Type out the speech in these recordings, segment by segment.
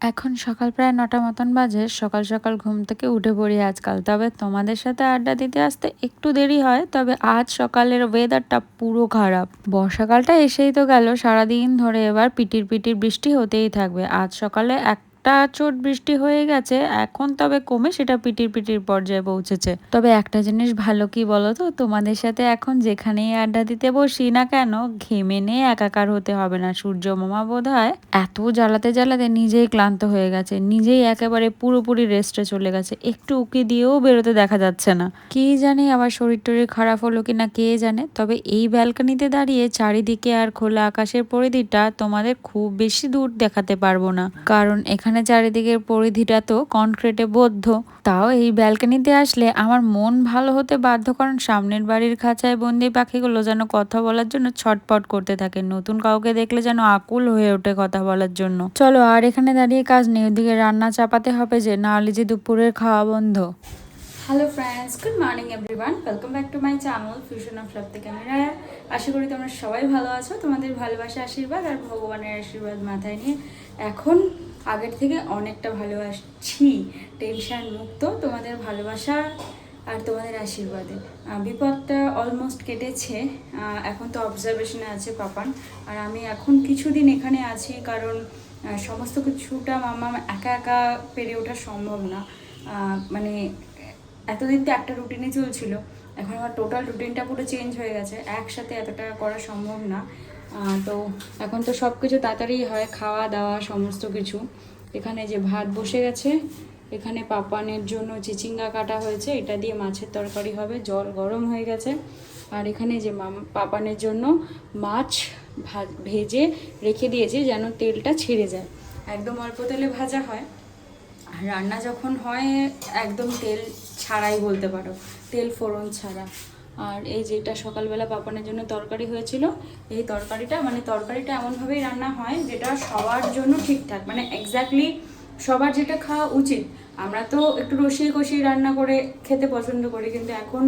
এখন সকাল প্রায় নটা মতন বাজে, সকাল সকাল ঘুম থেকে উঠে পড়ি আজকাল। তবে তোমাদের সাথে আড্ডা দিতে আসতে একটু দেরি হয়, তবে আজ সকালের ওয়েদারটা পুরো খারাপ। বর্ষাকালটা এসেই তো গেল, সারাদিন ধরে এবার পিটির পিটির বৃষ্টি হতেই থাকবে। আজ সকালে এক চোট বৃষ্টি হয়ে গেছে, এখন তবে কমে সেটা পিটির পিটির পর্যায়ে পৌঁছেছে। তবে একটা জিনিস ভালো কি বলো তো তোমাদের সাথে এখন যেখানেই আড্ডা দিতে বসি না কেন, ঘেমে নিয়ে একাকার হতে হবে না। সূর্য মামা বোধ হয় এত জ্বালাতে জ্বালাতে নিজেই ক্লান্ত হয়ে গেছে, নিজেই একেবারে পুরোপুরি রেস্টে চলে গেছে। একটু উকি দিয়েও বেরোতে দেখা যাচ্ছে না। কি জানে আবার শরীর টরীর খারাপ হলো কিনা, কে জানে? তবে এই ব্যালকনিতে দাঁড়িয়ে চারিদিকে আর খোলা আকাশের পরিধিটা তোমাদের খুব বেশি দূর দেখাতে পারব না। কারণ এখানে এখানে চারিদিকের পরিধিটা তো কনক্রিটে বদ্ধ। তাও এই ব্যালকনিতে আসলে আমার মন ভালো হতে বাধ্য কারণ সামনের বাড়ির খাঁচায় বন্দি পাখিগুলো যেন কথা বলার জন্য ছটপট করতে থাকে। নতুন কাউকে দেখলে যেন আকুল হয়ে ওঠে কথা বলার জন্য। চলো, আর এখানে দাঁড়িয়ে কাজ নেই, ওদিকে রান্না চাপাতে হবে যে, নাহলে যে দুপুরের খাওয়া বন্ধ। Hello friends good morning everyone welcome back to my channel fusion of love থেকে আমি আশা করি তোমরা সবাই ভালো আছো, তোমাদের ভালোবাসা, আশীর্বাদ আর ভগবানের আশীর্বাদ মাথায় নিয়ে। এখন আগের থেকে অনেকটা ভালোবাসছি। টেনশন মুক্ত তোমাদের ভালোবাসা আর তোমাদের আশীর্বাদে। বিপদটা অলমোস্ট কেটেছে। এখন তো অবজারভেশনে আছে পাপান। আর আমি এখন কিছুদিন এখানে আছি কারণ সমস্ত কিছুটা মামা একা একা পেরে ওঠা সম্ভব না। মানে এতদিন তো একটা রুটিনে চলছিল। এখন আমার টোটাল রুটিনটা পুরো চেঞ্জ হয়ে গেছে। একসাথে এতটা করা সম্ভব না। তো এখন তো সব কিছু তাড়াতাড়ি হয়, খাওয়া দাওয়া সমস্ত কিছু। এখানে যে ভাত বসে গেছে, এখানে পাপানের জন্য চিচিঙ্গা কাটা হয়েছে, এটা দিয়ে মাছের তরকারি হবে, জল গরম হয়ে গেছে। আর এখানে যে পাপানের জন্য মাছ ভেজে রেখে দিয়েছে যেন তেলটা ছেড়ে যায়। একদম অল্প তেলে ভাজা হয়। রান্না যখন হয়, একদম তেল ছাড়াই বলতে পারো, তেল ফোড়ন ছাড়া। আর এই যেটা সকালবেলা পাপানের জন্য তরকারি হয়েছিল, এই তরকারিটা মানে তরকারিটা এমনভাবেই রান্না হয় যেটা সবার জন্য ঠিকঠাক মানে এক্স্যাক্টলি সবার যেটা খাওয়া উচিত। আমরা তো একটু রসিয়ে কষিয়ে রান্না করে খেতে পছন্দ করি, কিন্তু এখন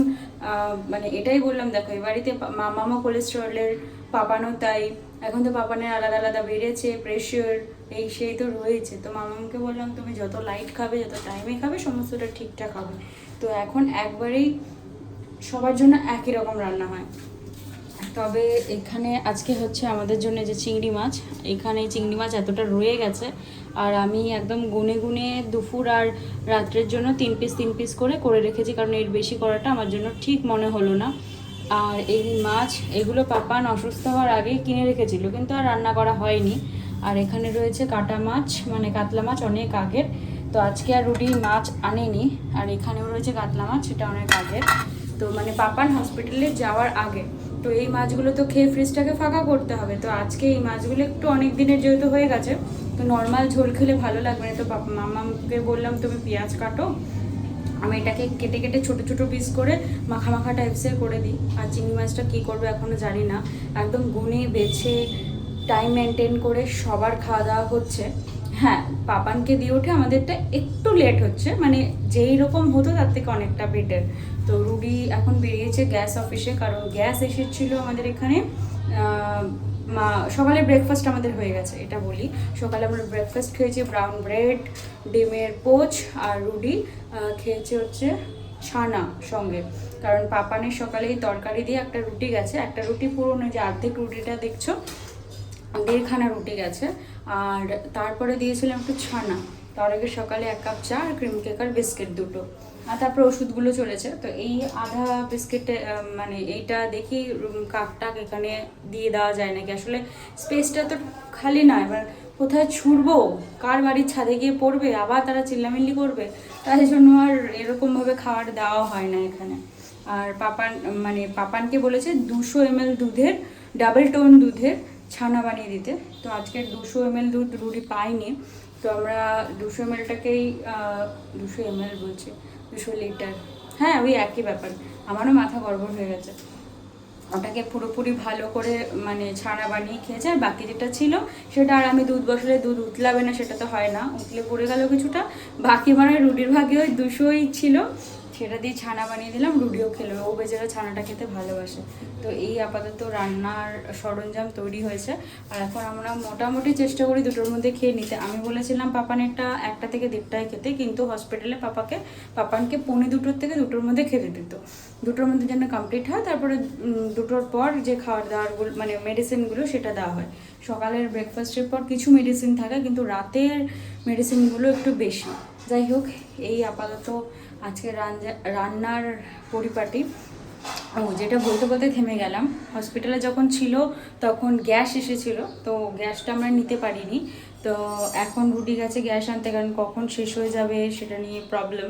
মানে এটাই বললাম, দেখো, এই বাড়িতে মামা কোলেস্ট্রলের পাপানো তাই, এখন তো পাপানের আলাদা আলাদা বেড়েছে প্রেশার এই সেই তো রয়েছে। তো মামাকে বললাম, তুমি যত লাইট খাবে, যত টাইমে খাবে, সমস্তটা ঠিকঠাক হবে। তো এখন একবারেই সবার জন্য একই রকম রান্না হয়। তবে এখানে আজকে হচ্ছে আমাদের জন্য যে চিংড়ি মাছ, এখানে চিংড়ি মাছ এতটা রয়ে গেছে আর আমি একদম গুনে গুনে দুপুর আর রাত্রের জন্য তিন পিস তিন পিস করে করে রেখেছি কারণ এর বেশি করাটা আমার জন্য ঠিক মনে হলো না। আর এই মাছ, এগুলো পাপান অসুস্থ হওয়ার আগেই কিনে রেখেছিল, কিন্তু আর রান্না করা হয়নি। আর এখানে রয়েছে কাটা মাছ মানে কাতলা মাছ অনেক আগের। তো আজকে আর রুটি মাছ আনেনি, আর এখানেও রয়েছে কাতলা মাছ, সেটা অনেক আগের। তো মানে পাপান হসপিটালে যাওয়ার আগে। তো এই মাছগুলো তো খেয়ে ফ্রিজটাকে ফাঁকা করতে হবে। তো আজকে এই মাছগুলো একটু অনেক দিনের যেহেতু হয়ে গেছে, তো নর্মাল ঝোল খেলে ভালো লাগবে না। তো মামাকে বললাম, তুমি পেঁয়াজ কাটো, আমি এটাকে কেটে কেটে ছোট ছোট পিস করে মাখা মাখা টাইপসের করে দিই। আর চিংড়ি মাছটা কী করব এখনও জানি না। একদম গুনে বেছে টাইম মেনটেন করে সবার খাওয়া দাওয়া হচ্ছে। হ্যাঁ পাপানকে দিয়ে ওঠে আমাদেরটা একটু লেট হচ্ছে। মানে যেই রকম হতো তার থেকে অনেকটা বেটার তো রুবি এখন বেরিয়েছে গ্যাস অফিসে কারণ গ্যাস এসেছিল আমাদের এখানে মা, সকালে ব্রেকফাস্ট আমাদের হয়ে গেছে, এটা বলি। সকালে আমরা ব্রেকফাস্ট খেয়েছি ব্রাউন ব্রেড ডিমের পোচ আর রুডি খেয়েছে হচ্ছে ছানা সঙ্গে। কারণ পাপানের সকালেই তরকারি দিয়ে একটা রুটি গেছে, একটা রুটি পুরোনো যে অর্ধেক রুটিটা দেখছ, দেড়খানা রুটি গেছে, আর তারপরে দিয়েছিলাম একটু ছানা। তার আগে সকালে এক কাপ চা আর ক্রিম কেক আর বিস্কিট দুটো। আর তারপর ওষুধগুলো চলেছে। তো এই আধা বিস্কিটে মানে এইটা দেখি কাপ টাক এখানে দিয়ে দেওয়া যায় নাকি? আসলে স্পেসটা তো খালি না, এবার কোথায় ছুটবো? কার বাড়ির ছাদে গিয়ে পড়বে? আবার তারা চিল্লামিল্লি করবে? তাই জন্য আর এরকমভাবে খাবার দেওয়া হয় না এখানে। আর পাপান মানে পাপানকে বলেছে দুশো এমএল দুধের ডাবল টোন দুধের ছানা বানিয়ে দিতে। তো আজকে দুশো এমএল দুধ রুটি পাইনি। তো আমরা দুশো এমএলটাকেই দুশো এমএল বলছি। দুশো লিটার। হ্যাঁ ওই একই ব্যাপার। আমারও মাথা গড়বড় হয়ে গেছে। ওটাকে পুরোপুরি ভালো করে মানে ছানা বানিয়ে খেয়েছে। আর বাকি যেটা ছিল, সেটা আর আমি দুধ বসলে দুধ উতলাবে না, সেটা তো হয় না। উতলে পড়ে গেল কিছুটা। বাকি মানে রুটির ভাগে ওই দুশোই ছিল। সেটা দিয়ে ছানা বানিয়ে দিলাম, রুডিও খেলো। ও বেচারা ছানাটা খেতে ভালোবাসে। তো এই আপাতত রান্নার সরঞ্জাম তৈরি হয়েছে। আর এখন আমরা মোটামুটি চেষ্টা করি দুটোর মধ্যে খেয়ে নিতে। আমি বলেছিলাম পাপানেরটা একটা থেকে দেড়টায় খেতে। কিন্তু হসপিটালে পাপাকে, পাপানকে পৌনে দুটোর থেকে দুটোর মধ্যে খেতে দিত। দুটোর মধ্যে যেন কমপ্লিট হয়, তারপরে দুটোর পর যে খাওয়ার দাওয়ারগুলো মানে মেডিসিনগুলো সেটা দেওয়া হয়। সকালের ব্রেকফাস্টের পর কিছু মেডিসিন থাকে, কিন্তু রাতের মেডিসিনগুলো একটু বেশি। যাই হোক, এই আপাতত আজকে রান্না রান্নার পরিপাটি, ও যেটা বলতে বলতে থেমে গেলাম। হসপিটালে যখন ছিল, তখন গ্যাস এসেছিল, তো গ্যাসটা আমরা নিতে পারিনি। তো এখন রুটি গেছে গ্যাস আনতে, কারণ কখন শেষ হয়ে যাবে সেটা নিয়ে প্রবলেম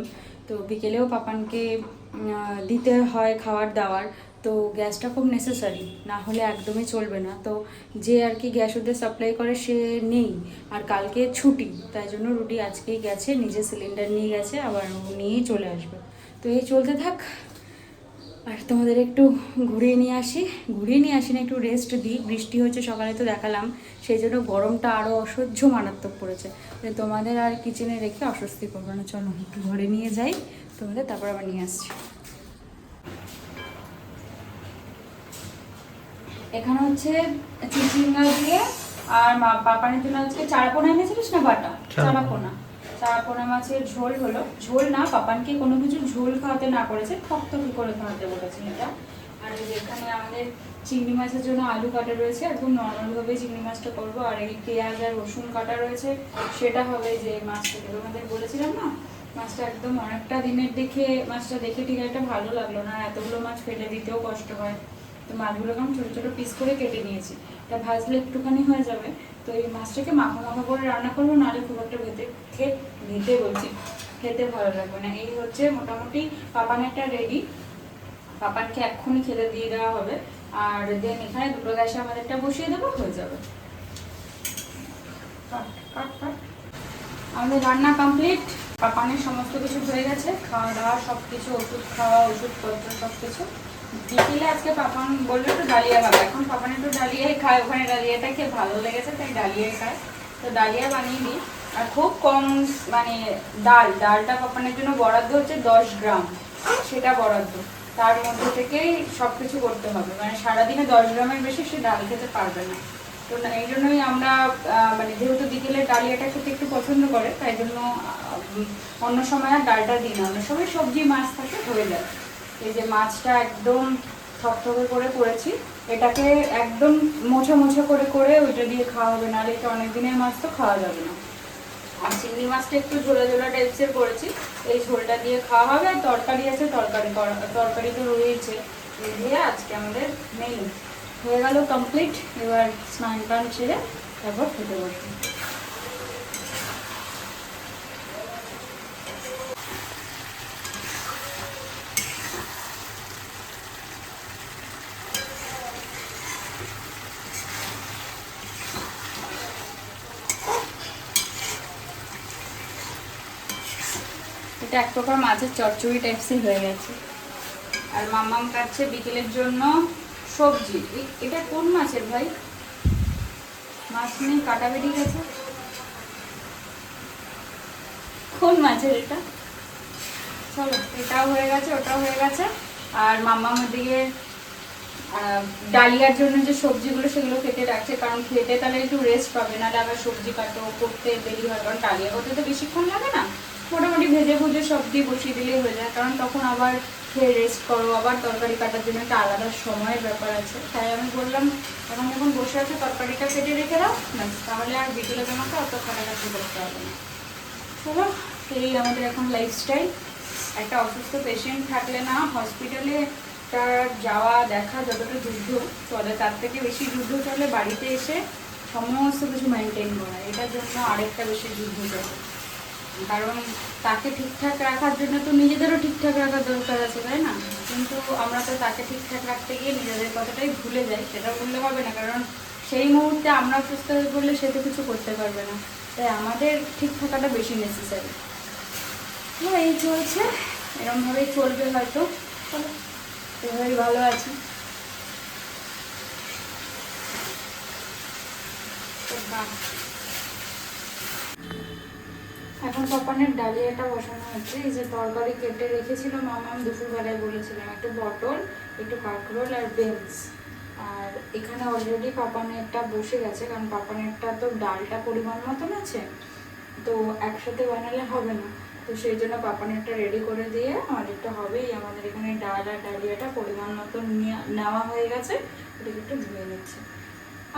তো বিকেলেও পাপানকে দিতে হয় খাবার দাওয়ার। তো গ্যাসটা খুব নেসেসারি না হলে একদমই চলবে না। তো যে আর কি গ্যাস ওদের সাপ্লাই করে সে নেই, আর কালকে ছুটি, তাই জন্য রুটি আজকেই গেছে, নিজে সিলিন্ডার নিয়ে গেছে, আবার ও নিয়েই চলে আসবে। তো এই চলতে থাক, আর তোমাদের একটু ঘুরিয়ে নিয়ে আসি। ঘুরিয়ে নিয়ে আসি না, একটু রেস্ট দিই। বৃষ্টি হচ্ছে সকালে তো দেখালাম, সেই জন্য গরমটা আরও অসহ্য মারাত্মক পড়েছে। তো তোমাদের আর কিচেনে রেখে অস্বস্তি করব না। চলো, একটু ঘরে নিয়ে যাই, তোমাদের তারপর আবার নিয়ে আসছি। এখানে হচ্ছে চিচিঙ্গা দিয়ে আর মা পাপানের জন্য আজকে চারাপোনা এনেছিলিস না বাটা? চারাপোনা চারাপোনা মাছের ঝোল হলো। ঝোল না পাপানকে কোনো কিছু ঝোল খাওয়াতে না করেছে থকথকি করে খাওয়াতে বলেছে এটা। আর এখানে আমাদের চিংড়ি মাছের জন্য আলু কাটা রয়েছে একদম নর্মালভাবে চিংড়ি মাছটা করব। আর এই পেঁয়াজ আর রসুন কাটা রয়েছে সেটা হবে যে মাছটা তোমাদের বলেছিলাম না মাছটা একদম অনেকটা দিনের দেখে মাছটা দেখে ঠিক একটা ভালো লাগল না। এতগুলো মাছ ফেলে দিতেও কষ্ট হয়। তো মাছগুলোকে আমি ছোটো ছোটো পিস করে কেটে নিয়েছি। এটা ভাজলে একটুখানি হয়ে যাবে। তো এই মাছটাকে মাখা মাখা করে রান্না করব, নাহলে খুব একটা ভেতে খেয়ে ভেতে বলছি, খেতে ভালো লাগবে না। এই হচ্ছে মোটামুটি পাপানেরটা রেডি পাপানকে এক্ষুনি খেতে দিয়ে দেওয়া হবে। আর দেন এখানে দুটো গ্যাসে আমাদেরটা বসিয়ে দেবো, হয়ে যাবে। আমাদের রান্না কমপ্লিট পাপানের সমস্ত কিছু হয়ে গেছে। খাওয়া দাওয়া সব কিছু ওষুধ খাওয়া, ওষুধপত্র সব কিছু বিকেলে আজকে পাপান বলল একটু ডালিয়া খাবে এখন পাপান একটু ডালিয়াই খায়, ওখানে ডালিয়াটা খেয়ে ভালো লেগেছে, তাই ডালিয়াই খায়। তো ডালিয়া বানিয়ে দিই। আর খুব কম মানে ডাল, ডালটা পাপানের জন্য বরাদ্দ হচ্ছে দশ গ্রাম। সেটা বরাদ্দ। তার মধ্যে থেকেই সব কিছু করতে হবে। মানে সারাদিনে দশ গ্রামের বেশি সে ডাল খেতে পারবে না। তো এই জন্যই আমরা মানে যেহেতু বিকেলে ডালিয়াটা খেতে একটু পছন্দ করে, তাই জন্য অন্য সময় আর ডালটা দিই না। অন্য সময় সবজি মাছ থাকে, হয়ে যায়। এই যে মাছটা একদম থকথকে করে করেছি, এটাকে একদম মোছা মোছা করে করে ওইটা দিয়ে খাওয়া হবে, নাহলে এটা অনেক দিনের মাছ তো খাওয়া যাবে না। আর চিংড়ি মাছটা একটু ঝোলা ঝোলা টাইপসের করেছি, এই ঝোলটা দিয়ে খাওয়া হবে, আর তরকারি আছে, তরকারি তরকারি তো রয়েছে। এই দিয়ে আজকে আমাদের মেনু হয়ে গেল কমপ্লিট এবার স্নান টান ছেড়ে তারপর খেতে বসবো। এটা এক প্রকার মাছের চচ্চড়ি টাইপসই হয়ে গেছে। আর মাম্মাম কাটছে বিকেলের জন্য সবজি। এটা কোন মাছের ভাই? মাছ নেই কাটা বেরিয়ে গেছে কোন মাছের এটা? চলো এটাও হয়ে গেছে ওটাও হয়ে গেছে। আর মাম্মাম দিকে আহ, ডালিয়ার জন্য যে সবজিগুলো সেগুলো কেটে রাখছে কারণ খেতে তাহলে একটু রেস্ট পাবে না আবার সবজি কাটো করতে দেরি হয় কারণ ডালিয়া করতে তো বেশিক্ষণ লাগে না। মোটামুটি ভেজে ভুজে সব দিয়ে বসিয়ে দিলেই হয়ে যায়। কারণ তখন আবার খেয়ে রেস্ট করো, আবার তরকারি কাটার জন্য একটা আলাদা সময়ের ব্যাপার আছে। তাই আমি বললাম, এখন যখন বসে আছে, তরকারিটা কেটে রেখে দাও, ব্যাস। তাহলে আর বিকেলে তোমাকে অত কাটাকাটি করতে হবে না। চলো এই আমাদের এখন লাইফস্টাইল একটা অসুস্থ পেশেন্ট থাকলে না হসপিটালে তার যাওয়া, দেখা যতটা যুদ্ধ চলে তার থেকে বেশি যুদ্ধ চলে বাড়িতে এসে সমস্ত কিছু মেনটেন করা। এটার জন্য আরেকটা বেশি যুদ্ধ চলে। কারণ তাকে ঠিকঠাক রাখার জন্য তো নিজেদেরও ঠিকঠাক রাখার দরকার আছে, তাই না? কিন্তু আমরা তো তাকে ঠিকঠাক রাখতে গিয়ে নিজেদের কথাটাই ভুলে যাই, সেটা ভুললে হবে না। কারণ সেই মুহূর্তে আমরা সুস্থ হয়ে পড়লে সে তো কিছু করতে পারবে না। তাই আমাদের ঠিক থাকাটা বেশি নেসেসারি এই চলছে, এরমভাবেই চলবে হয়তো। এভাবেই ভালো আছি। বাহ। এখন পাপানের ডালিয়াটা বসানো হচ্ছে। এই যে তরকারি কেটে রেখেছিলাম মামাম দুপুরবেলায় বলেছিলাম একটু পটল, একটু কাঁকরোল আর বিনস আর এখানে অলরেডি পাপানেরটা বসে গেছে, কারণ পাপানেরটা তো ডালটা পরিমাণ মতন আছে, তো একসাথে বানালে হবে না। তো সেই জন্য পাপানেরটা রেডি করে দিয়ে আমাদেরটা হবেই। আমাদের এখানে ডাল আর ডালিয়াটা পরিমাণ মতন নেওয়া হয়ে গেছে ওটাকে একটু ধুয়ে নিচ্ছে।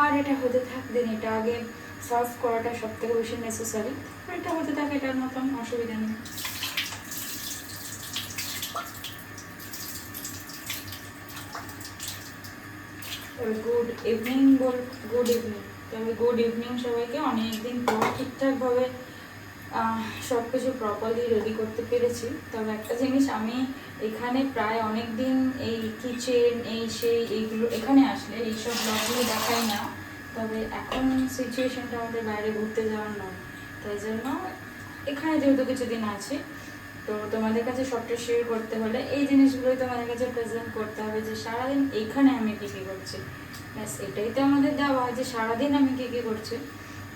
আর এটা হতে থাক দিন, এটা আগে সার্ভ করাটা সব থেকে বেশি নেসেসারি এটা হতে থাকে এটার মতন অসুবিধা নেই। গুড ইভিনিং বল গুড ইভিনিং তবে গুড ইভিনিং সবাইকে, অনেকদিন পর ঠিকঠাকভাবে সব কিছু প্রপারলি রেডি করতে পেরেছি। তবে একটা জিনিস, আমি এখানে প্রায় অনেক দিন এই কিচেন এই সেই, এইগুলো, এখানে আসলে এইসব ব্লগগুলো দেখাই না। তবে এখন সিচুয়েশনটা আমাদের বাইরে ঘুরতে যাওয়ার নয়। তাই জন্য এখানে যেহেতু কিছুদিন আছে, তো তোমাদের কাছে সবটা শেয়ার করতে হলে এই জিনিসগুলোই তোমাদের কাছে প্রেজেন্ট করতে হবে যে সারাদিন এইখানে আমি কী কী করছি। ব্যাস, এটাই তো আমাদের দেওয়া হয় যে সারাদিন আমি কী কী করছি।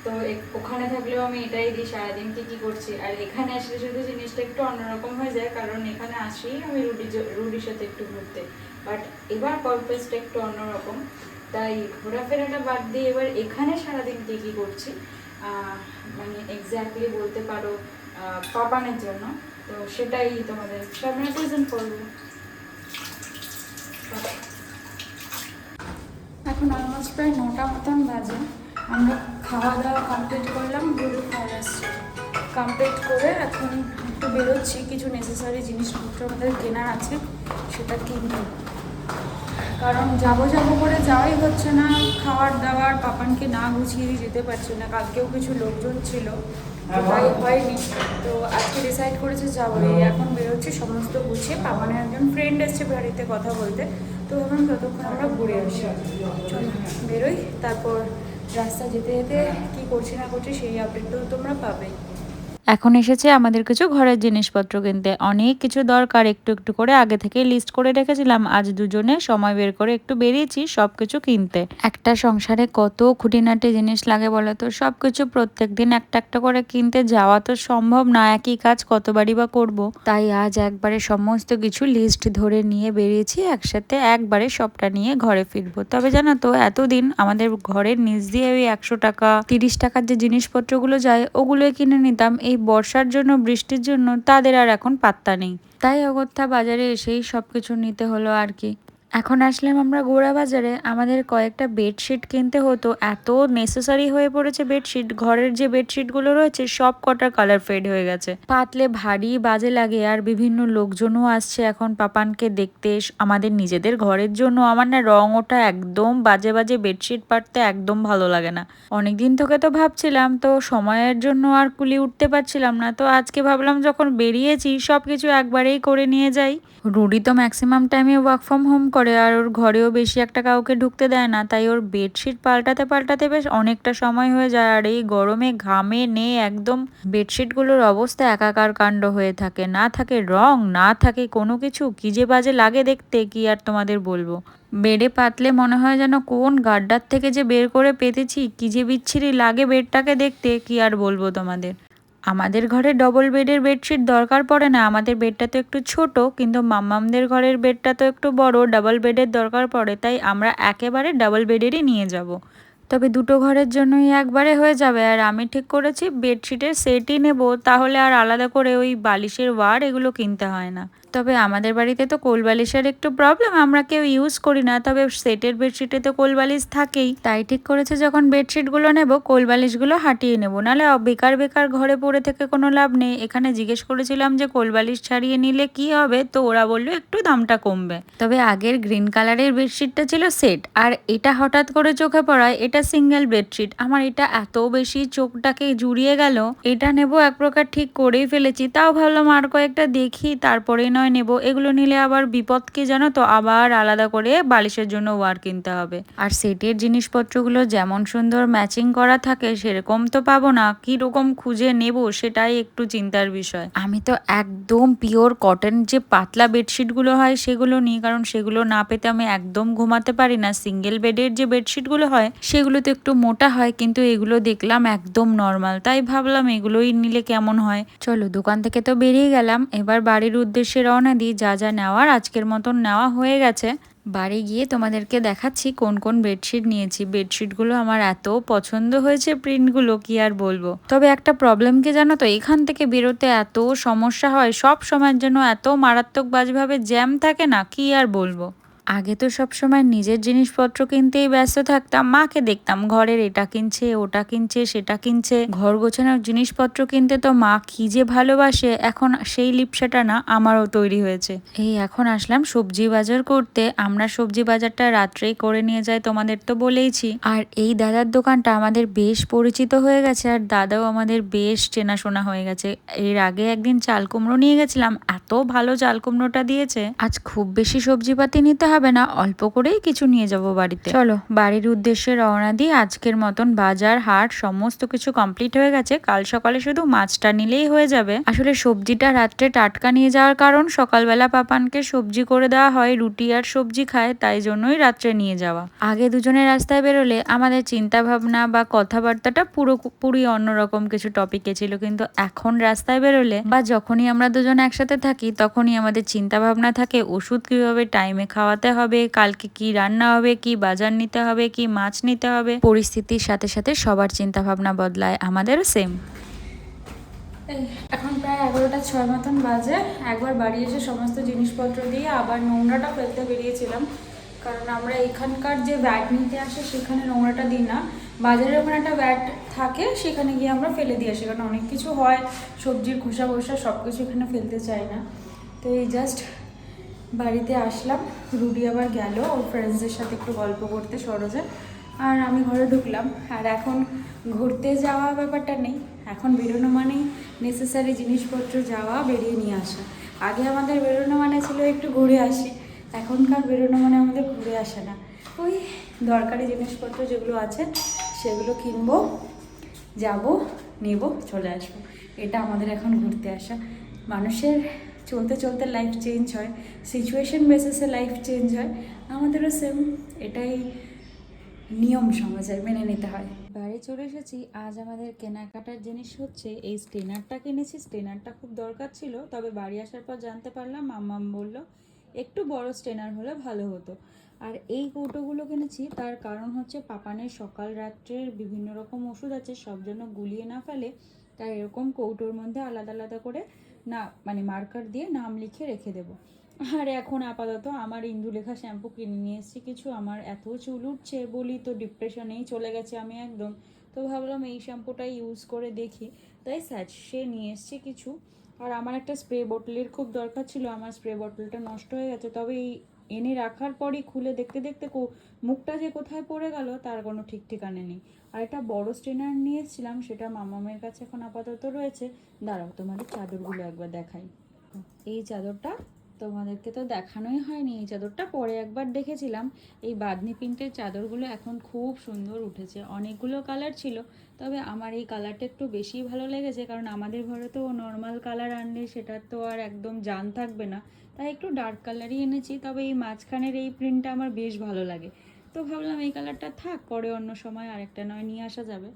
তো ওখানে থাকলেও আমি এটাই দিই, সারাদিন কী কী করছি। আর এখানে আসলে শুধু জিনিসটা একটু অন্যরকম হয়ে যায়, কারণ এখানে আসি আমি রুডি রুডির সাথে একটু ঘুরতে। বাট এবার পারপাসটা একটু অন্যরকম। তাই ঘোরাফেরাটা বাদ দিয়ে এবার এখানে সারাদিন কী কী করছি? মানে এক্স্যাক্টলি বলতে পারো পাপানের জন্য। তো সেটাই তোমাদের সামনে প্রেজেন্ট করব। এখন অলমোস্ট প্রায় নটা মতন বাজে। আমরা খাওয়া দাওয়া কমপ্লিট করলাম গরু আসছে কমপ্লিট করে এখন একটু বেরোচ্ছি, কিছু নেসেসারি জিনিসপত্র আমাদের কেনার আছে, সেটা কিনবো। কারণ যাব যাব করে যাওয়াই হচ্ছে না। খাওয়ার দাওয়ার পাপানকে না গুছিয়ে দিয়ে যেতে পারছি না। কালকেও কিছু লোকজন ছিল। তো হয়নি। তো আজকে ডিসাইড করেছে যাব এই এখন বেরোচ্ছি সমস্ত গুছিয়ে। পাপানের একজন ফ্রেন্ড এসছে বাড়িতে কথা বলতে। তো ভাবলাম ততক্ষণ আমরা ঘুরে আসি। চলো বেরোই। তারপর রাস্তা যেতে যেতে কী করছি না করছি সেই আপডেটটাও তোমরা পাবে এখন এসেছে আমাদের কিছু ঘরের জিনিসপত্র কিনতে। অনেক কিছু দরকার, একটু একটু করে আগে থেকে লিস্ট করে রেখেছিলাম। আজ দুজনে সময় বের করে একটু বেরিয়েছি সব কিছু কিনতে। একটা সংসারে কত খুঁটিনাটি জিনিস লাগে বলো তো সব কিছু প্রত্যেক দিন একটা একটা করে কিনতে যাওয়া তো সম্ভব না, একই কাজ কতবারই বা করব। তাই আজ একবারে সমস্ত কিছু লিস্ট ধরে নিয়ে বেরিয়েছি, একসাথে একবারে সবটা নিয়ে ঘরে ফিরবো। তবে জানো তো, এতদিন আমাদের ঘরের নিচ দিয়ে ওই একশো টাকা, তিরিশ টাকার যে জিনিসপত্রগুলো যায়, ওগুলোই কিনে নিতাম। এই বর্ষার জন্য, বৃষ্টির জন্য তাদের আর এখন পাত্তা নেই। তাই অগত্যা বাজারে এসেই সব কিছু নিতে হলো আর কি। এখন আসলাম আমরা গোড়া বাজারে আমাদের কয়েকটা বেডশিট কিনতে হতো। এত নেসেসারি হয়ে পড়েছে বেডশিট ঘরের যে বেডশিটগুলো রয়েছে, সব কটার কালার ফেড হয়ে গেছে। পাতলে ভারী বাজে লাগে আর বিভিন্ন লোকজনও আসছে এখন পাপানকে দেখতে। আমাদের নিজেদের ঘরের জন্য আমার না রং ওটা একদম বাজে বাজে বেডশিট পাততে একদম ভালো লাগে না। অনেকদিন থেকে তো ভাবছিলাম, তো সময়ের জন্য আর কুলি উঠতে পারছিলাম না। তো আজকে ভাবলাম যখন বেরিয়েছি সব কিছু একবারেই করে নিয়ে যাই। রুডি তো ম্যাক্সিমাম টাইমে ওয়ার্ক ফ্রম হোম করে আর ওর ঘরেও বেশি একটা কাউকে ঢুকতে দেয় না, তাই ওর বেডশিট পাল্টাতে পাল্টাতে বেশ অনেকটা সময় হয়ে যায় আর এই গরমে ঘামে নে একদম বেডশিটগুলোর অবস্থা একাকার কাণ্ড হয়ে থাকে। না থাকে রং, না থাকে কোনো কিছু, কি যে বাজে লাগে দেখতে, কি আর তোমাদের বলব? বেডে পাতলে মনে হয় যেন কোন গাড্ডার থেকে যে বের করে পেতেছি, কি যে বিচ্ছিরি লাগে বেডটাকে দেখতে, কি আর বলব তোমাদের? আমাদের ঘরে ডবল বেডের বেডশিট দরকার পড়ে না, আমাদের বেডটা তো একটু ছোট, কিন্তু মাম্মামদের ঘরের বেডটা তো একটু বড় ডাবল বেডের দরকার পড়ে, তাই আমরা একেবারে ডাবল বেডেরই নিয়ে যাব। তবে দুটো ঘরের জন্যই একবারে হয়ে যাবে, আর আমি ঠিক করেছি বেডশিটের সেটই নেব, তাহলে আর আলাদা করে ওই বালিশের ওয়ার এগুলো কিনতে হয় না তবে আমাদের বাড়িতে তো কোল বালিশের একটু প্রবলেম আমরা কেউ ইউজ করি না, তবে সেটের বেডশিটে তো কোল বালিশ থাকেই। তাই ঠিক করেছে যখন বেডশিটগুলো নেব কোল বালিশগুলো হাঁটিয়ে নেব, নাহলে বেকার বেকার ঘরে পড়ে থেকে কোনো লাভ নেই। এখানে জিজ্ঞেস করেছিলাম যে কোল বালিশ ছাড়িয়ে নিলে কি হবে? তো ওরা বলল, একটু দামটা কমবে। তবে আগের গ্রিন কালারের বেডশিটটা ছিল সেট আর এটা হঠাৎ করে চোখে পড়ায়, এটা সিঙ্গেল বেডশিট আমার এটা এত বেশি চোখটাকে জুড়িয়ে গেল, এটা নেব এক প্রকার ঠিক করেই ফেলেছি। তাও ভাবলাম আর কয়েকটা দেখি, তারপরেই নয় নেব। এগুলো নিলে আবার বিপদকে জানো তো, আবার আলাদা করে বালিশের জন্য ওয়ার কিনতে হবে। আর সেটের জিনিসপত্রগুলো যেমন সুন্দর ম্যাচিং করা থাকে, সেরকম তো পাবো না। কীরকম খুঁজে নেব সেটাই একটু চিন্তার বিষয়। আমি তো একদম পিওর কটন যে পাতলা বেডশিটগুলো হয় সেগুলো নিই, কারণ সেগুলো না পেতে আমি একদম ঘুমাতে পারি না। সিঙ্গেল বেডের যে বেডশিটগুলো হয় সেগুলো তো একটু মোটা হয়, কিন্তু এগুলো দেখলাম একদম নর্মাল। তাই ভাবলাম এগুলোই নিলে কেমন হয়। চলো, দোকান থেকে তো বেরিয়ে গেলাম। এবার বাড়ির উদ্দেশ্যে রওনা দিই, যা যা নেওয়ার আজকের মতন নেওয়া হয়ে গেছে। বাড়ি গিয়ে তোমাদেরকে দেখাচ্ছি কোন কোন বেডশিট নিয়েছি। বেডশিটগুলো আমার এত পছন্দ হয়েছে প্রিন্টগুলো, কি আর বলব। তবে একটা প্রবলেমকে জানো তো? এখান থেকে বেরোতে এত সমস্যা হয়, সব সময়ের জন্য এত মারাত্মক বাজভাবে জ্যাম থাকে না, কি আর বলব? আগে তো সব সময় নিজের জিনিসপত্র কিনতেই ব্যস্ত থাকতাম। মাকে দেখতাম, ঘরের এটা কিনছে, ওটা কিনছে, সেটা কিনছে। ঘর গোছানোর জিনিসপত্র কিনতে তো মা কি যে ভালোবাসে, এখন সেই লিপসাটা না আমারও তৈরি হয়েছে। এই এখন আসলাম সবজি বাজার করতে, আমরা সবজি বাজারটা রাত্রেই করে নিয়ে যাই তোমাদের তো বলেইছি। আর এই দাদার দোকানটা আমাদের বেশ পরিচিত হয়ে গেছে, আর দাদাও আমাদের বেশ চেনাশোনা হয়ে গেছে। এর আগে একদিন চাল কুমড়ো নিয়ে গেছিলাম, এত ভালো চাল কুমড়োটা দিয়েছে। আজ খুব বেশি সবজিপাতি নিতে হবে না অল্প করেই কিছু নিয়ে যাব বাড়িতে। চলো। বাড়ির উদ্দেশ্যে রওনা দিয়ে আজকের মতন বাজার হাট সমস্ত কিছু কমপ্লিট হয়ে গেছে। কাল সকালে শুধু মাছটা নিলেই হয়ে যাবে। আসলে সবজিটা রাত্রে টাটকা নিয়ে যাওয়ার কারণ সকালবেলা পাপানকে সবজি করে দেওয়া হয় রুটি আর সবজি খায় তাই জন্যই রাত্রে নিয়ে যাওয়া। আগে দুজনে রাস্তায় বেরোলে আমাদের চিন্তা ভাবনা বা কথাবার্তাটা পুরো পুরি অন্যরকম কিছু টপিকে ছিল। কিন্তু এখন রাস্তায় বেরোলে বা যখনই আমরা দুজন একসাথে থাকি তখনই আমাদের চিন্তা ভাবনা থাকে ওষুধ কীভাবে টাইমে খাওয়াতে হবে, কালকে কি রান্না হবে, কি বাজার নিতে হবে, কি মাছ নিতে হবে। পরিস্থিতির সাথে সাথে সবার চিন্তা ভাবনা বদলায়, আমাদেরও সেম এখন প্রায় এগারোটা ছয় মতন বাজে। একবার বাড়ি এসে সমস্ত জিনিসপত্র দিয়ে আবার নোংরাটা ফেলতে বেরিয়েছিলাম। কারণ আমরা এখানকার যে ব্যাগ নিতে আসে, সেখানে নোংরাটা দিই না। বাজারে ওখানে একটা ব্যাগ থাকে, সেখানে গিয়ে আমরা ফেলে দিয়ে আসি। কারণ অনেক কিছু হয়, সবজির খোসা খোসা সব কিছু এখানে ফেলতে চাই না। তো এই জাস্ট বাড়িতে আসলাম। রুডি আবার গেল। ওর ফ্রেন্ডসদের সাথে একটু গল্প করতে সরোজে আর আমি ঘরে ঢুকলাম। আর এখন ঘুরতে যাওয়া ব্যাপারটা নেই। এখন বেরোনো মানেই নেসেসারি জিনিসপত্র যাওয়া, বেরিয়ে নিয়ে আসা। আগে আমাদের বেরোনো মানে ছিল একটু ঘুরে আসি। এখনকার বেরোনো মানে আমাদের ঘুরে আসে না। ওই দরকারি জিনিসপত্র যেগুলো আছে, সেগুলো কিনবো, যাব, নেব, চলে আসব। এটা আমাদের এখন ঘুরতে আসা। মানুষের চলতে চলতে লাইফ চেঞ্জ হয় সিচুয়েশন বেসিসে লাইফ চেঞ্জ হয়, আমাদেরও সেম এটাই নিয়ম সমাজের মেনে নিতে হয়। বাড়ি চলে এসেছি, আজ আমাদের কেনাকাটার জিনিস হচ্ছে, এই স্টেনারটা কিনেছি, স্টেনারটা খুব দরকার ছিল, তবে বাড়ি আসার পর জানতে পারলাম, মাম্মাম বলল, একটু বড় স্টেনার হলে ভালো হতো। আর এই কৌটোগুলো কিনেছি, তার কারণ হচ্ছে পাপানের সকাল রাত্রের বিভিন্ন রকম ওষুধ আছে, সব জন্য গুলিয়ে না ফেলে, তাই এরকম কৌটোর মধ্যে আলাদা আলাদা করে না মানে মার্কার দিয়ে নাম লিখে রেখে দেবো। আর এখন আপাতত আমার ইন্দুলেখা শ্যাম্পু কিনে নিয়ে এসেছি কিছু, আমার এত চুল উঠছে বলি তো ডিপ্রেশনেই চলে গেছে আমি একদম। তো ভাবলাম এই শ্যাম্পুটাই ইউজ করে দেখি। তাই সে নিয়ে এসেছি কিছু। আর আমার একটা স্প্রে বোতলের খুব দরকার ছিল, আমার স্প্রে বোতলটা নষ্ট হয়ে গেছে। তবে এই এনে রাখার পরই খুলে দেখতে দেখতে মুখটা যে কোথায় পড়ে গেল, তার কোনো ঠিক ঠিকানে নেই। আর একটা বড় স্ট্রেনার নিয়ে এসেছিলাম সেটা মামামের কাছে এখন আপাতত রয়েছে। দাঁড়াও, তোমাদের চাদরগুলো একবার দেখাই। এই চাদরটা তোমাদেরকে তো দেখানোই হয়নি, এই চাদরটা পরে একবার দেখেছিলাম। এই বাদনি প্রিন্টের চাদরগুলো এখন খুব সুন্দর উঠেছে, অনেকগুলো কালার ছিল, তবে আমার এই কালারটা একটু বেশি ভালো লেগেছে, কারণ আমাদের ঘরে তো নর্মাল কালার আনলে সেটার তো আর একদম জান থাকবে না। তাই একটু ডার্ক কালারই এনেছি, তবে এই মাঝখানের এই প্রিন্টটা আমার বেশ ভালো লাগে। তো ভাবলাম এই কালারটা থাক, পরে অন্য সময় আরেকটা নয় নিয়ে আসা যাবে।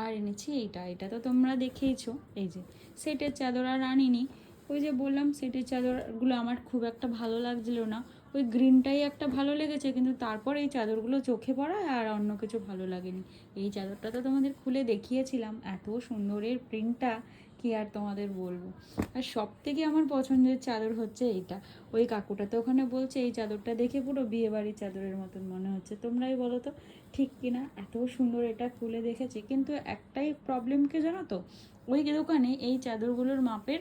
আর এনেছি এইটা, এটা তো তোমরা দেখেইছো। এই যে, সেটের চাদর আর আনিনি। ওই যে বললাম, সেটের চাদরগুলো আমার খুব একটা ভালো লাগছিল না। ওই গ্রিনটাই একটা ভালো লেগেছে, কিন্তু তারপর এই চাদরগুলো চোখে পড়ায় আর অন্য কিছু ভালো লাগেনি। এই চাদরটা তো তোমাদের খুলে দেখিয়েছিলাম, এত সুন্দরের প্রিন্টটা কি আর তোমাদের বলব? আর সব থেকে আমার পছন্দের চাদর হচ্ছে এইটা। ওই কাকুটা তো ওখানে বলছে, এই চাদরটা দেখে পুরো বিয়ে বাড়ির চাদরের মতন মনে হচ্ছে। তোমরাই বলো তো, ঠিক কিনা এত সুন্দর এটা খুলে দেখেছি। কিন্তু একটাই প্রবলেম কি জানো তো? ওই দোকানে এই চাদরগুলোর মাপের,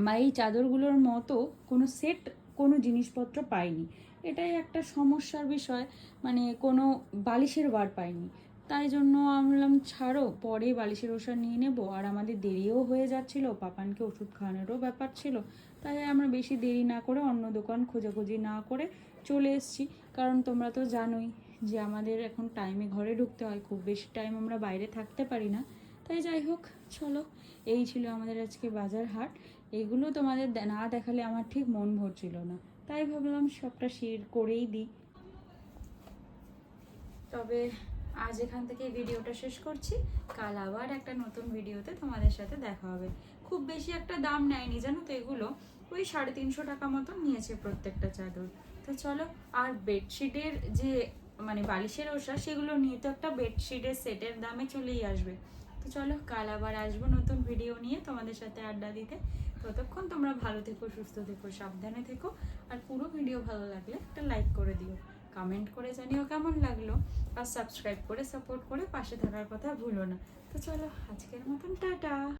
বা এই চাদরগুলোর মতো কোনো সেট কোনো জিনিসপত্র পাইনি। এটাই একটা সমস্যার বিষয়। মানে কোনো বালিশের বার পাইনি। তাই জন্য আমি বললাম ছাড়ো, পরে বালিশের ওষুধ নিয়ে নেব। আর আমাদের দেরিও হয়ে যাচ্ছিল, পাপানকে ওষুধ খাওয়ানোরও ব্যাপার ছিল। তাই আমরা বেশি দেরি না করে অন্য দোকান খোঁজাখুঁজি না করে চলে এসেছি। কারণ তোমরা তো জানোই যে আমাদের এখন টাইমে ঘরে ঢুকতে হয়, খুব বেশি টাইম আমরা বাইরে থাকতে পারি না। তাই যাই হোক, চলো, এই ছিল আমাদের আজকে বাজার হাট। এগুলো তোমাদের না দেখালে আমার ঠিক মন ভরছিল না। তাই ভাবলাম সবটা শেয়ার করেই দিই। তবে আজ এখান থেকে ভিডিওটা শেষ করছি। কাল আবার একটা নতুন ভিডিওতে তোমাদের সাথে দেখা হবে। খুব বেশি একটা দাম নেয়নি, জানো তো এগুলো? ওই সাড়ে তিনশো টাকা মতন নিয়েছে প্রত্যেকটা চাদর। তো চলো, আর বেডশিটের যে মানে বালিশের ওষা, সেগুলো নিয়ে তো একটা বেডশিটের সেটের দামে চলেই আসবে। তো চলো, কাল আবার আসব নতুন ভিডিও নিয়ে তোমাদের সাথে আড্ডা দিতে। ততক্ষণ তোমরা ভালো থেকো, সুস্থ থেকো, সাবধানে থেকো। আর পুরো ভিডিও ভালো লাগলে একটা লাইক করে দিও। কমেন্ট করে জানিও কেমন লাগল আর সাবস্ক্রাইব করে সাপোর্ট করে পাশে থাকার কথা ভুলো না। তো চলো, আজকের মতন টাটা।